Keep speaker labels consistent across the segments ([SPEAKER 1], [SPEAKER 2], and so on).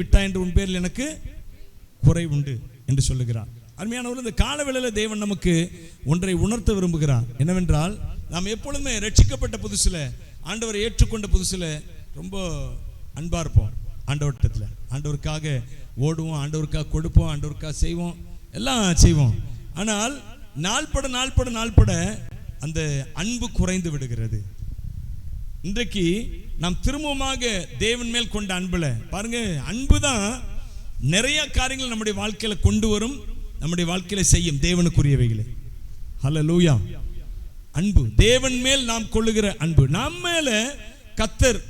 [SPEAKER 1] விட்டா என்று உன் பேரில் எனக்கு குறை உண்டு என்று சொல்லுகிறார் அருமையானவர் இந்த காலவேளையில் தேவன் நமக்கு ஒன்றை உணர்த்த விரும்புகிறார். என்னவென்றால் நாம் எப்பொழுதுமே ரட்சிக்கப்பட்ட புதுசில் ஆண்டவரை ஏற்றுக்கொண்ட புதுசில் ரொம்ப அன்பாக இருப்போம். ஆண்டவட்டத்தில் ஆண்டவருக்காக ஓடுவோம் ஆண்டவருக்காக கொடுப்போம் ஆண்டவருக்காக செய்வோம் எல்லாம் செய்வோம். ஆனால் நாள்பட நாள்பட நாள்பட அந்த அன்பு குறைந்து விடுகிறது. இன்றைக்கு நாம் திரும்பமாக தேவன் மேல் கொண்ட அன்புல பாருங்க அன்பு தான் நிறைய காரியங்கள் நம்முடைய வாழ்க்கையில கொண்டு வரும் நம்முடைய வாழ்க்கையில செய்யும் தேவனுக்குரியவைகளை. ஹலோ லூயா அன்பு தேவன் மேல் நாம் கொள்ளுகிற அன்பு. நாம் மேல கத்தர்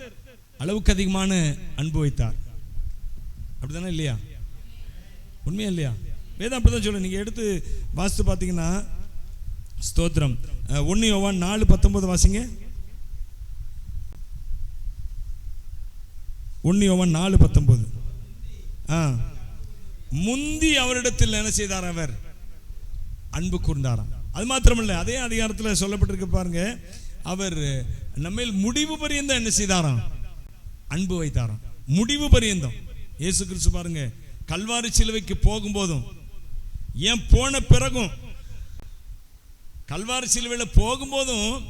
[SPEAKER 1] அளவுக்கு அதிகமான அன்பு வைத்தார். அப்படிதானே இல்லையா? உண்மையா இல்லையா? வேதம் அப்படிதான் சொல்ல நீங்க எடுத்து வாசித்து பார்த்தீங்கன்னா ஸ்தோத்திரம். ஒன்று யோவான் நாலு பத்தொன்பது வாசிங்க. ஒன்று நாலு பத்தொன்பது. ஆ. முந்தி அவரிடத்தில் என்ன செய்தார் அவர்? அன்பு கூர்ந்தாராம். அது மாத்திரமில்ல அதே அதிகாரத்தில் சொல்லப்பட்டிருக்கு பாருங்க அவர் நம்மேல் முடிவு பரியந்தம் என்ன செய்தாராம்? அன்பு வைத்தாராம். முடிவு பரியந்தம். இயேசு கிறிஸ்து பாருங்க கல்வாரி சிலுவைக்கு போகும்போதும் ஏன் போன பிறகும் கல்வாரி சிலுவையில் போகும்போதும்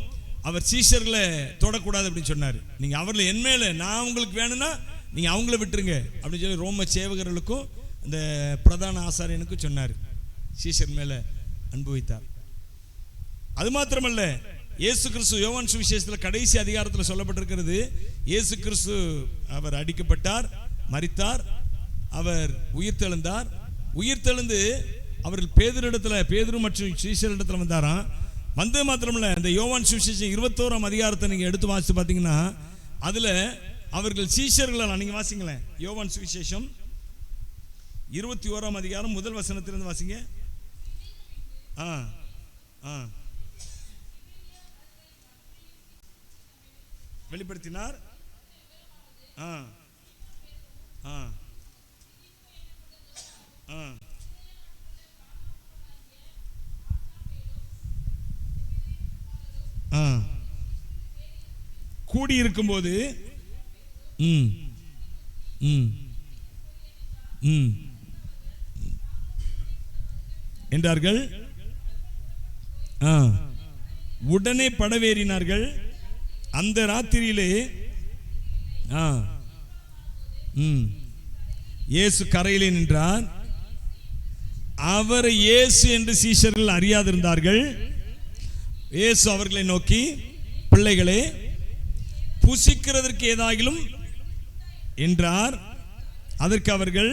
[SPEAKER 1] அவர் சீஷர்களை தொடக்கூடாது அப்படின்னு சொன்னார். நீங்க அவர்ல என் மேல நான் உங்களுக்கு வேணும்னா நீங்க அவங்கள விட்டுருங்க அப்படின்னு சொல்லி ரோம சேவகர்களுக்கும் இந்த பிரதான ஆசாரியனுக்கும் சொன்னார். சீஷர் மேல அனுபவித்தார் அது மாத்திரமல்ல இயேசு கிறிஸ்து யோவான் சுவிசேஷத்தில் கடைசி அதிகாரத்தில் சொல்லப்பட்டிருக்கிறது இயேசு கிறிஸ்து அவர் அடிக்கப்பட்டார் மறித்தார் அவர் உயிர்த்தெழுந்தார். உயிர்த்தெழுந்து அவர்கள் பேதரிடத்தில் பேதுரு மற்றும் சீஷரிடத்துல வந்தாராம். வந்தது மாத்திரமில்ல. இந்த யோவான் சுவிசேஷம் இருபத்தோராம் அதிகாரத்தை நீங்கள் எடுத்து வாசித்து பார்த்தீங்கன்னா அதில் அவர்கள் சீஷர்களை நீங்கள் வாசிங்களேன் யோவான் சுவிசேஷம் இருபத்தி ஓராம் அதிகாரம் முதல் வசனத்திலிருந்து வாசிங்க. ஆ ஆ. வெளிப்படுத்தினார். ஆ ஆ ஆ. கூடி இருக்கும்போது ம். ம். ம். என்றார்கள். உடனே படவேறினார்கள். அந்த ராத்திரியிலே இயேசு கரையிலே நின்றார். அவரை இயேசு என்று சீஷர்கள் அறியாதிருந்தார்கள். இயேசு அவர்களை நோக்கி பிள்ளைகளே புசிக்கிறதற்கு ஏதாகிலும் என்றார். அதற்கு அவர்கள்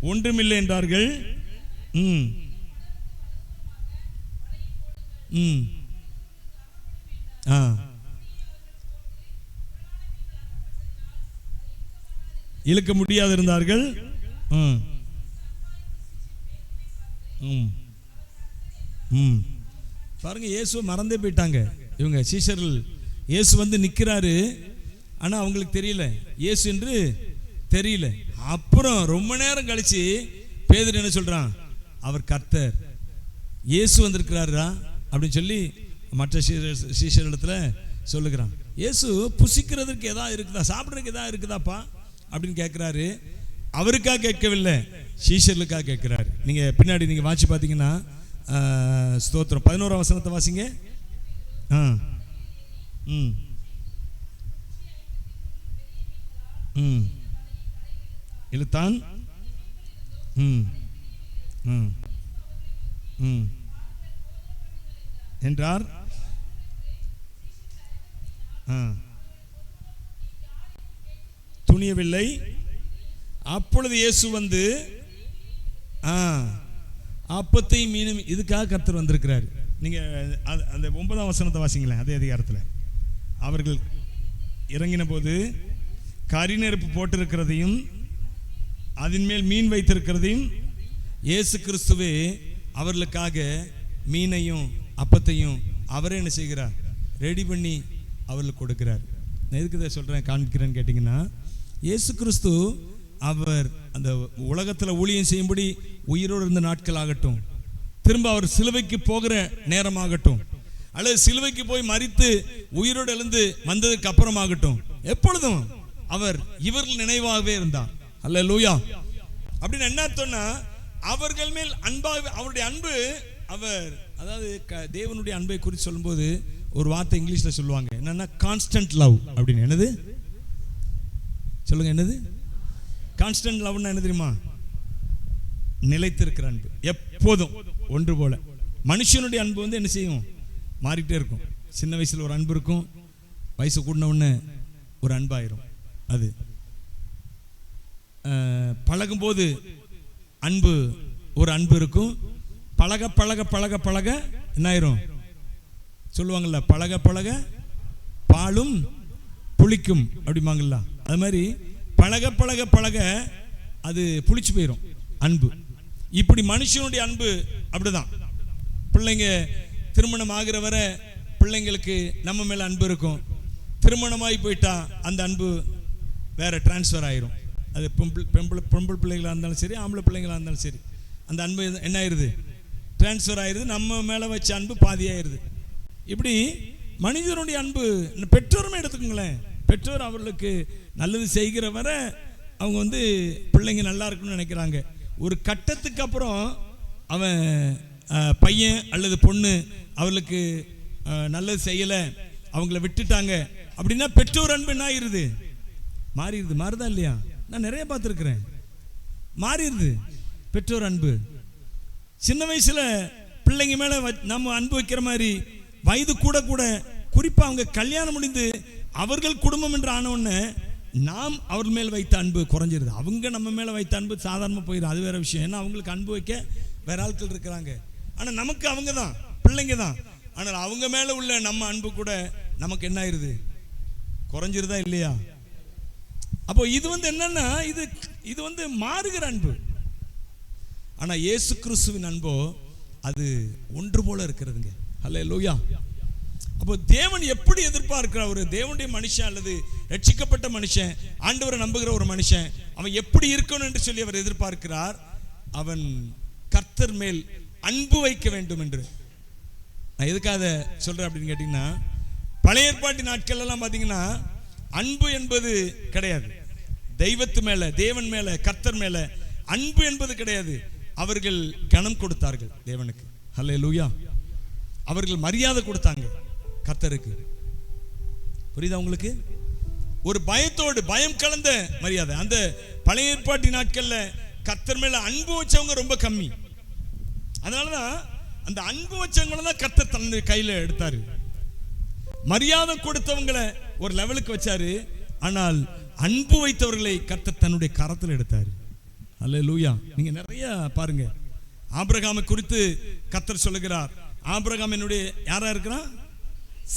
[SPEAKER 1] ஒன்றுமில்லை என்றார்கள். ம் ம் ஆ. இழுக்க முடியாது இருந்தார்கள் ம் ம் ம் பாருங்க இயேசு மறந்தே போயிட்டாங்க. இவங்க சீஷர்கள் இயேசு வந்து நிற்கிறாரு ஆனால் அவங்களுக்கு தெரியல. இயேசு என்று தெரியல. அப்புறம் ரொம்ப நேரம் கழிச்சு பேதர் என்ன சொல்கிறான் அவர் கர்த்தர். இயேசு வந்திருக்கிறாரா? அப்படின்னு சொல்லி மற்ற சீஷர் இடத்துல சொல்லுகிறான். இயேசு புசிக்கிறதுக்கு எதா இருக்குதா? சாப்பிட்றதுக்கு எதா இருக்குதாப்பா? அப்படின்னு கேட்குறாரு அவருக்காக கேட்கவில்லை. சீஷர்களுக்காக கேட்குறாரு நீங்கள் பின்னாடி நீங்கள் வாட்சி பார்த்தீங்கன்னா ஸ்தோத்திரம். பதினோராம் வசனத்தை வாசிங்க. ஆ. ம். ம். இழுத்தான் ம். ம். ம். என்றார். ஆ. துணியவில்லை. அப்பொழுது இயேசு வந்து ஆ. அப்பத்தையும் மீனும் இதுக்காக கர்த்தர் வந்திருக்கிறார். நீங்கள் அந்த ஒன்பதாம் வசனத்தை வாசிங்களேன் அதே அதிகாரத்தில். அவர்கள் இறங்கின போது கரிநெருப்பு போட்டிருக்கிறதையும் அதன் மேல் மீன் வைத்திருக்கிறதையும் இயேசு கிறிஸ்துவே அவர்களுக்காக மீனையும் அப்பத்தையும் அவரே என்ன செய்கிறார்? ரெடி பண்ணி அவர்களுக்கு கொடுக்கிறார். நான் எதுக்கு இதை சொல்கிறேன் காண்பிக்கிறேன்னு கேட்டிங்கன்னா இயேசு கிறிஸ்து அவர் அந்த உலகத்தில் ஊழியம் செய்யும்படி உயிரோடு இருந்த நாட்கள் ஆகட்டும் திரும்ப அவர் சிலுவைக்கு போகிற நேரமாகட்டும் அல்லது சிலுவைக்கு போய் மறித்து உயிரோடு எழுந்து வந்ததுக்கு அப்புறமாகட்டும் எப்பொழுதும் அவர் இவர்கள் நினைவாகவே இருந்தார். அல்ல லூயா அப்படின்னு என்ன சொன்னா அவர்கள் மேல் அன்பாக அவருடைய அன்பு அவர் அதாவது க- தேவனுடைய அன்பை குறித்து சொல்லும்போது ஒரு வார்த்தை இங்கிலீஷ்ல சொல்லுவாங்க. என்னன்னா கான்ஸ்டன்ட் லவ் அப்படின்னு. என்னது? சொல்லுங்க என்னது? கான்ஸ்டன்ட் லவ்னா என்ன தெரியுமா? நிலைத்திருக்கிற அன்பு. எப்போதும் ஒன்று போல. மனுஷனுடைய அன்பு வந்து என்ன செய்யும்? மாறிட்டே இருக்கும். சின்ன வயசுல ஒரு அன்பு இருக்கும். வயசு கூடின உடனே ஒரு அன்பாயிரும். அது. பழகும்போது அன்பு ஒரு அன்பு இருக்கும். பழக பழக பழக பழக என்ன ஆயிரும் சொல்லுவாங்கல்ல பழக பழக பாலும் புளிக்கும் அப்படிம்பாங்கல்ல. அது மாதிரி பழக பழக பழக அது புளிச்சு போயிடும் அன்பு. இப்படி மனுஷனுடைய அன்பு அப்படிதான். பிள்ளைங்க திருமணம் ஆகிற வரை பிள்ளைங்களுக்கு நம்ம மேலே அன்பு இருக்கும். திருமணமாகி போயிட்டா அந்த அன்பு வேற டிரான்ஸ்ஃபர் ஆயிரும். அது பெம்பிள் பெம்பிள் பொம்பளை பிள்ளைகளாக இருந்தாலும் சரி ஆம்பளை பிள்ளைங்களாக இருந்தாலும் சரி. அந்த அன்பு என்ன ஆயிருது? டிரான்ஸ்ஃபர் ஆயிடுது நம்ம மேலே வச்ச அன்பு பாதியாயிருது. இப்படி மனிதனுடைய அன்பு இந்த பெற்றோருமே எடுத்துக்கோங்களேன். பெற்றோர் அவர்களுக்கு நல்லது செய்கிற வரை அவங்க வந்து பிள்ளைங்க நல்லா இருக்கணும்னு நினைக்கிறாங்க. ஒரு கட்டத்துக்கு அப்புறம் அவன் பையன் அல்லது பொண்ணு அவர்களுக்கு நல்லது செய்யலை அவங்கள விட்டுட்டாங்க அப்படின்னா பெற்றோர் அன்பு என்ன ஆயிருது? மாறிடுது. மாறுதா இல்லையா? நான் நிறைய பார்த்துருக்குறேன். மாறிடுது. பெற்றோர் அன்பு. சின்ன வயசில் பிள்ளைங்க மேலே வ- நம்ம அன்பு வைக்கிற மாதிரி வயது கூட கூட குறிப்பாக அவங்க கல்யாணம் முடிந்து அவர்கள் குடும்பம் என்று ஆனவுடனே நாம் அவர் மேல் வைத்த அன்பு குறைஞ்சிருது. அவங்க நம்ம மேலே வைத்த அன்பு சாதாரணமாக போயிடும் அது வேற விஷயம். ஏன்னா அவங்களுக்கு அன்பு வைக்க வேற ஆட்கள் இருக்கிறாங்க. ஆனால் நமக்கு அவங்க தான். பிள்ளைங்க தான். ஆனால் அவங்க மேலே உள்ள நம்ம அன்பு கூட நமக்கு என்ன ஆயிடுது குறைஞ்சிருதா இல்லையா? அப்போ இது வந்து என்னன்னா இது இது வந்து மாறுகிற அன்பு. ஆனால் இயேசு கிறிஸ்துவின் அன்போ அது ஒன்று போல இருக்கிறதுங்க. அல்ல லோயா அப்போ தேவன் எப்படி எதிர்பார்க்கிற ஒரு தேவனுடைய மனுஷன் அல்லது ரட்சிக்கப்பட்ட மனுஷன் ஆண்டவரை நம்புகிற ஒரு மனுஷன் அவன் எப்படி இருக்கணும் என்று சொல்லி அவர் எதிர்பார்க்கிறார்? அவன் கர்த்தர் மேல் அன்பு வைக்க வேண்டும் என்று. நான் எதுக்காக சொல்றேன் அப்படின்னு கேட்டீங்கன்னா பழைய ஏற்பாட்டு நாட்கள் எல்லாம் பார்த்தீங்கன்னா அன்பு என்பது கிடையாது. தெய்வத்து மேல தேவன் மேல கர்த்தர் மேல அன்பு என்பது கிடையாது. அவர்கள் கனம் கொடுத்தார்கள் தேவனுக்கு. அல்ல லூயா அவர்கள் மரியாதை கொடுத்தாங்க. கர்த்தருக்கு. புரியுதா உங்களுக்கு? ஒரு பயத்தோடு பயம் கலந்த மரியாதை. அந்த பழைய ஏற்பாட்டு நாட்கள்ல கத்தர் மேல அன்பு வச்சவங்க ரொம்ப கம்மி. அதனாலதான் அந்த அன்பு வச்சவங்கள தான் கத்தர் தன் கையில எடுத்தாரு. மரியாதை கொடுத்தவங்களை ஒரு லெவலுக்கு வச்சாரு. ஆனால் அன்பு வைத்தவர்களை கத்தர் தன்னுடைய கரத்தில் எடுத்தாரு. அல்ல லூயா நீங்க நிறைய பாருங்க. ஆபிரகாமை குறித்து கத்தர் சொல்லுகிறார். ஆபிரகாம் என்னுடைய யாரா இருக்கிறான்?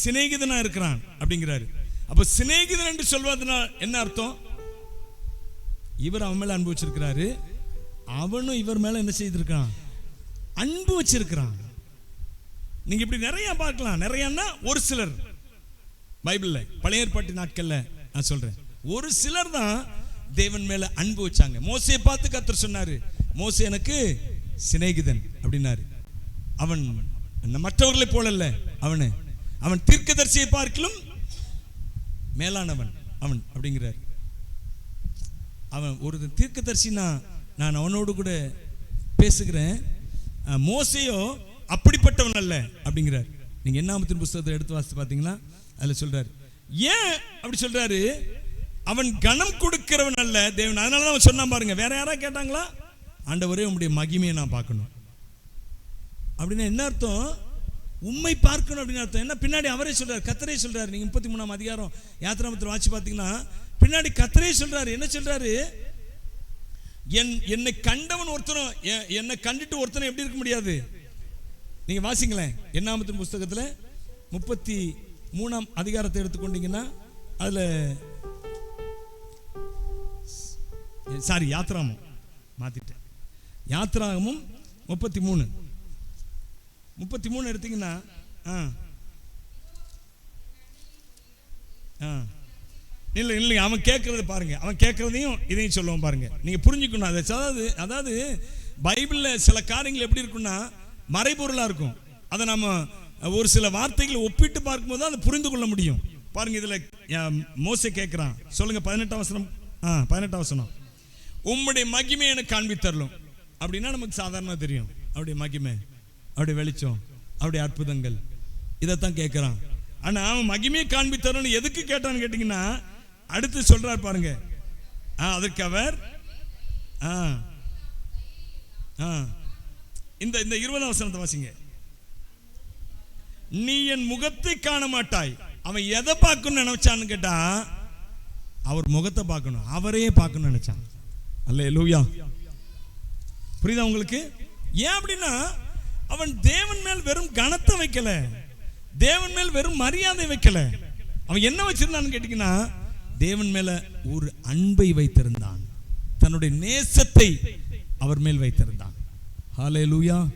[SPEAKER 1] சிநேகிதனா இருக்கிறான் அப்படிங்கிறாரு. அப்ப சிநேகிதன் என்று சொல்வதனால் என்ன அர்த்தம்? இவர் அவன் மேல அன்பு வச்சிருக்கிறாரு. அவனும் இவர் மேல என்ன செய்திருக்கான்? அன்பு வச்சிருக்கிறான். நீங்க இப்படி நிறைய பார்க்கலாம். நிறையன்னா ஒரு சிலர். பைபிள்ல பழைய ஏற்பாட்டு நாட்கள்ல நான் சொல்றேன். ஒரு சிலர் தான் தேவன் மேல அன்பு வச்சாங்க. மோசையை பார்த்து கத்தர் சொன்னாரு மோசை எனக்கு சிநேகிதன் அப்படின்னாரு. அவன் மற்றவர்களை போல அவனு. அவன் தீர்க்கதரிசியை பார்க்கலும் மேலானவன் அவன் அப்படிங்கிறார். அவன் ஒரு தீர்க்கதரிசினா நான் அவனோடு கூட பேசுகிறேன். மோசையோ அப்படிப்பட்டவன் அல்ல அப்படிங்கிறார். நீங்கள் என்னாமத்தின் புஸ்தகத்தை எடுத்து வாசித்து பார்த்தீங்களா? அதில் சொல்கிறார் ஏன் அப்படி சொல்கிறாரு அவன் கனம் கொடுக்கிறவன் அல்ல தேவன். அதனால தான் அவன் சொன்னான் பாருங்க. வேற யாராவது கேட்டாங்களா? ஆண்டவரே உன்னுடைய மகிமையை நான் பார்க்கணும். அப்படின்னா என்ன அர்த்தம்? உண்மை பார்க்கணும் அப்படின்னு அர்த்தம். என்ன? பின்னாடி அவரே சொல்றாரு கத்தரே சொல்றாரு. நீங்க முப்பத்தி மூணாம் அதிகாரம் யாத்திராமத்தில் வாட்சி பார்த்தீங்கன்னா பின்னாடி கத்தரே சொல்றாரு. என்ன சொல்றாரு? என் என்னை கண்டவன் ஒருத்தனும் எ- என்னை கண்டுட்டு ஒருத்தனும் எப்படி இருக்க முடியாது? நீங்க வாசிங்களேன். எண்ணாமத்தின் புஸ்தகத்துல முப்பத்தி மூணாம் அதிகாரத்தை எடுத்துக்கொண்டீங்கன்னா அதுல சாரி யாத்திராமம். மாத்திட்டேன். யாத்ராகமும் முப்பத்தி மூணு முப்பத்தி மூணு எடுத்தீங்கன்னா ஆ. ஆ. இல்லை இல்லைங்க அவன் கேட்குறத பாருங்க. அவன் கேட்குறதையும் இதையும் சொல்லுவான் பாருங்க. நீங்கள் புரிஞ்சுக்கணும். அதை அதாவது அதாவது பைபிளில் சில காரியங்கள் எப்படி இருக்குன்னா மறைபொருளாக இருக்கும். அதை நம்ம ஒரு சில வார்த்தைகளை ஒப்பிட்டு பார்க்கும்போது தான் அதை புரிந்து கொள்ள முடியும். பாருங்க இதில் மோசை கேட்குறான். சொல்லுங்க பதினெட்டாம் வசனம். ஆ பதினெட்டாம் வசனம். உம்முடைய மகிமை எனக்கு காண்பித்தரலும் அப்படின்னா நமக்கு சாதாரணமாக தெரியும். அவருடைய மகிமை. அவருடைய வெளிச்சம் அவருடைய அற்புதங்கள். இதைத்தான் கேட்குறான் ஆனா அவன் மகிமையை காண்பித்தரணும் எதுக்கு கேட்டான்னு கேட்டிங்கன்னா அடுத்து சொல்கிறார் பாருங்க. ஆ, அதற்கு அவர் ஆ ஆ. இந்த இந்த இருபதாம் வசனத்தை வாசிங்க. நீ என் முகத்தை காண மாட்டாய் அவன் எதை பார்க்கணும்னு நினைச்சான்னு கேட்டா அவர் முகத்தை பார்க்கணும். அவரையே பார்க்கணும்னு நினைச்சான். அல்ல லூயா புரியுதா உங்களுக்கு? ஏன் அப்படின்னா அவன் தேவன் மேல் வெறும் கனத்தை வைக்கல. தேவன் மேல் வெறும் மரியாதை வைக்கல. அவன் என்ன வச்சிருந்தான்னு கேட்டீங்கன்னா தேவன் மேல ஒரு அன்பை வைத்திருந்தான். தன்னுடைய நேசத்தை அவர் மேல் வைத்திருந்தான். ஹalleluya